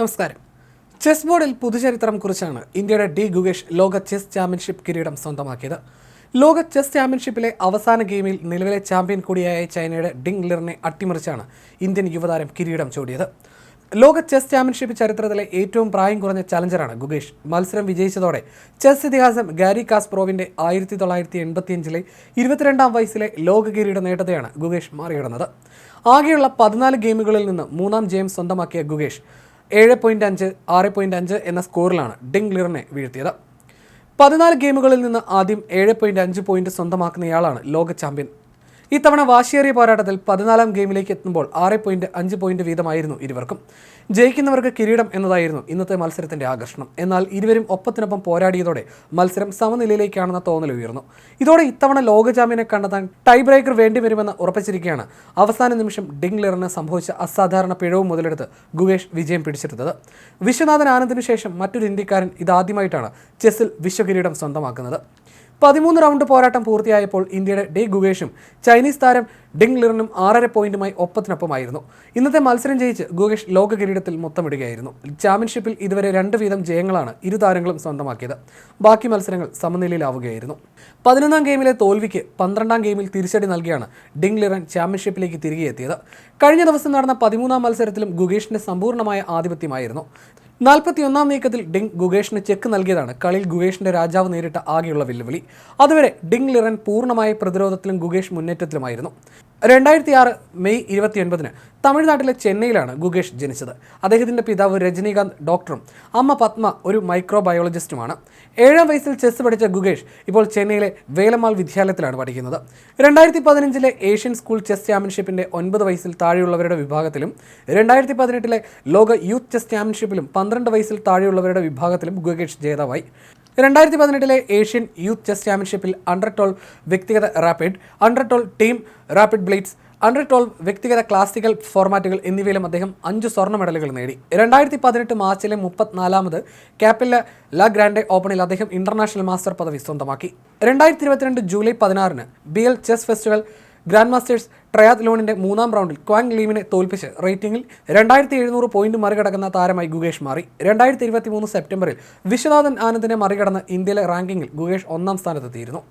നമസ്കാരം. ചെസ് ബോർഡിൽ പുതുചരിത്രം കുറിച്ചാണ് ഇന്ത്യയുടെ ഡി ഗുഗേഷ് ലോക ചെസ് ചാമ്പ്യൻഷിപ്പ് കിരീടം സ്വന്തമാക്കിയത്. ലോക ചെസ് ചാമ്പ്യൻഷിപ്പിലെ അവസാന ഗെയിമിൽ നിലവിലെ ചാമ്പ്യൻ കൂടിയായ ചൈനയുടെ ഡിങ് ലിറിനെ അട്ടിമറിച്ചാണ് ഇന്ത്യൻ യുവതാരം കിരീടം ചൂടിയത്. ലോക ചെസ് ചാമ്പ്യൻഷിപ്പ് ചരിത്രത്തിലെ ഏറ്റവും പ്രായം കുറഞ്ഞ ചലഞ്ചറാണ് ഗുഗേഷ് മത്സരം വിജയിച്ചതോടെ ചെസ് ഇതിഹാസം ഗാരി കാസ്പ്രോവിന്റെ ആയിരത്തി തൊള്ളായിരത്തി എൺപത്തിയഞ്ചിലെ ഇരുപത്തിരണ്ടാം വയസ്സിലെ ലോക കിരീട നേട്ടത്തെയാണ് ഗുഗേഷ് മറികടന്നത്. ആകെയുള്ള പതിനാല് ഗെയിമുകളിൽ നിന്ന് മൂന്നാം ജയം സ്വന്തമാക്കിയ ഗുഗേഷ് ഏഴ് പോയിന്റ് അഞ്ച് ആറ് പോയിന്റ് അഞ്ച് എന്ന സ്കോറിലാണ് ഡിംഗ്ലിറിനെ വീഴ്ത്തിയത്. പതിനാല് ഗെയിമുകളിൽ നിന്ന് ആദ്യം ഏഴ് പോയിന്റ് അഞ്ച് പോയിന്റ് സ്വന്തമാക്കുന്നയാളാണ് ലോക ചാമ്പ്യൻ ഇത്തവണ വാശിയേറിയ പോരാട്ടത്തിൽ പതിനാലാം ഗെയിമിലേക്ക് എത്തുമ്പോൾ ആറ് പോയിന്റ് അഞ്ച് പോയിന്റ് വീതമായിരുന്നു ഇരുവർക്കും. ജയിക്കുന്നവർക്ക് കിരീടം എന്നതായിരുന്നു ഇന്നത്തെ മത്സരത്തിന്റെ ആകർഷണം. എന്നാൽ ഇരുവരും ഒപ്പത്തിനൊപ്പം പോരാടിയതോടെ മത്സരം സമനിലയിലേക്കാണെന്ന തോന്നൽ ഉയർന്നു. ഇതോടെ ഇത്തവണ ലോക ചാമ്പ്യനെ കണ്ടെത്താൻ ടൈ ബ്രേക്കർ വേണ്ടിവരുമെന്ന് ഉറപ്പിച്ചിരിക്കുകയാണ് അവസാന നിമിഷം ഡിങ് ലിറിന് സംഭവിച്ച അസാധാരണ പിഴവ് മുതലെടുത്ത് ഗുവേഷ് വിജയം പിടിച്ചെടുത്തത്. വിശ്വനാഥൻ ആനന്ദിനു ശേഷം മറ്റൊരു ഇന്ത്യക്കാരൻ ഇതാദ്യമായിട്ടാണ് ചെസ്സിൽ വിശ്വകിരീടം സ്വന്തമാക്കുന്നത്. പതിമൂന്ന് റൗണ്ട് പോരാട്ടം പൂർത്തിയായപ്പോൾ ഇന്ത്യയുടെ ഡി ഗുഗേഷും ചൈനീസ് താരം ഡിങ് ലിറിനും ആറര പോയിന്റുമായി ഒപ്പത്തിനൊപ്പമായിരുന്നു. ഇന്നത്തെ മത്സരം ജയിച്ച് ഗുഗേഷ് ലോക കിരീടത്തിൽ മൊത്തമിടുകയായിരുന്നു. ചാമ്പ്യൻഷിപ്പിൽ ഇതുവരെ രണ്ട് വീതം ജയങ്ങളാണ് ഇരു താരങ്ങളും സ്വന്തമാക്കിയത്. ബാക്കി മത്സരങ്ങൾ സമനിലയിലാവുകയായിരുന്നു. പതിനൊന്നാം ഗെയിമിലെ തോൽവിക്ക് പന്ത്രണ്ടാം ഗെയിമിൽ തിരിച്ചടി നൽകിയാണ് ഡിങ് ലിറൻ ചാമ്പ്യൻഷിപ്പിലേക്ക് തിരികെ എത്തിയത് കഴിഞ്ഞ ദിവസം നടന്ന പതിമൂന്നാം മത്സരത്തിലും ഗുഗേഷിന്റെ സമ്പൂർണമായ ആധിപത്യമായിരുന്നു. നാൽപ്പത്തിയൊന്നാം നീക്കത്തിൽ ഡിങ് ഗുഗേഷിന് ചെക്ക് നൽകിയതാണ്. കളിയിൽ ഗുഗേഷിന്റെ രാജാവ് നേരിട്ട ആകെയുള്ള വെല്ലുവിളി. അതുവരെ ഡിങ് ലിറൻ പൂർണമായ പ്രതിരോധത്തിലും ഗുഗേഷ് മുന്നേറ്റത്തിലുമായിരുന്നു. രണ്ടായിരത്തി ആറ് മെയ് ഇരുപത്തിയൊൻപതിന് തമിഴ്നാട്ടിലെ ചെന്നൈയിലാണ് ഗുഗേഷ് ജനിച്ചത്. അദ്ദേഹത്തിന്റെ പിതാവ് രജനീകാന്ത് ഡോക്ടറും അമ്മ പത്മ ഒരു മൈക്രോബയോളജിസ്റ്റുമാണ്. ഏഴാം വയസ്സിൽ ചെസ് പഠിച്ച ഗുഗേഷ് ഇപ്പോൾ ചെന്നൈയിലെ വേലമാൾ വിദ്യാലയത്തിലാണ് പഠിക്കുന്നത്. രണ്ടായിരത്തി പതിനഞ്ചിലെ ഏഷ്യൻ സ്കൂൾ ചെസ് ചാമ്പ്യൻഷിപ്പിന്റെ ഒൻപത് വയസ്സിൽ താഴെയുള്ളവരുടെ വിഭാഗത്തിലും രണ്ടായിരത്തി പതിനെട്ടിലെ ലോക യൂത്ത് ചെസ് ചാമ്പ്യൻഷിപ്പിലും പന്ത്രണ്ട് വയസ്സിൽ താഴെയുള്ളവരുടെ വിഭാഗത്തിലും ഗുഗേഷ് ജേതാവായി. രണ്ടായിരത്തി പതിനെട്ടിലെ ഏഷ്യൻ യൂത്ത് ചെസ് ചാമ്പ്യൻഷിപ്പിൽ അണ്ടർ ട്വൽവ് വ്യക്തിഗത rapid under twelve team rapid blitz under twelve വ്യക്തിഗത ക്ലാസിക്കൽ ഫോർമാറ്റുകൾ എന്നിവയിലും അദ്ദേഹം അഞ്ച് സ്വർണ മെഡലുകൾ നേടി. രണ്ടായിരത്തി പതിനെട്ട് മാർച്ചിലെ മുപ്പത്തിനാലാമത് ക്യാപ്പില്ല ല ഗ്രാൻഡെ ഓപ്പണിൽ അദ്ദേഹം ഇന്റർനാഷണൽ മാസ്റ്റർ പദവി സ്വന്തമാക്കി. രണ്ടായിരത്തി ഇരുപത്തിരണ്ട് ജൂലൈ പതിനാറിന് B L chess festival grand masters ട്രയാത്ലോണിന്റെ മൂന്നാം റൗണ്ടിൽ ക്വാങ് ലീമിനെ തോൽപ്പിച്ച് റേറ്റിംഗിൽ രണ്ടായിരത്തി എഴുന്നൂറ് പോയിന്റ് മറികടക്കുന്ന താരമായി ഗുഗേഷ് മാറി. രണ്ടായിരത്തി ഇരുപത്തി മൂന്ന് സെപ്റ്റംബറിൽ വിശ്വനാഥൻ ആനന്ദിനെ മറികടന്ന് ഇന്ത്യയിലെ റാങ്കിങ്ങിൽ ഗുഗേഷ് ഒന്നാം സ്ഥാനത്തെത്തിയിരുന്നു.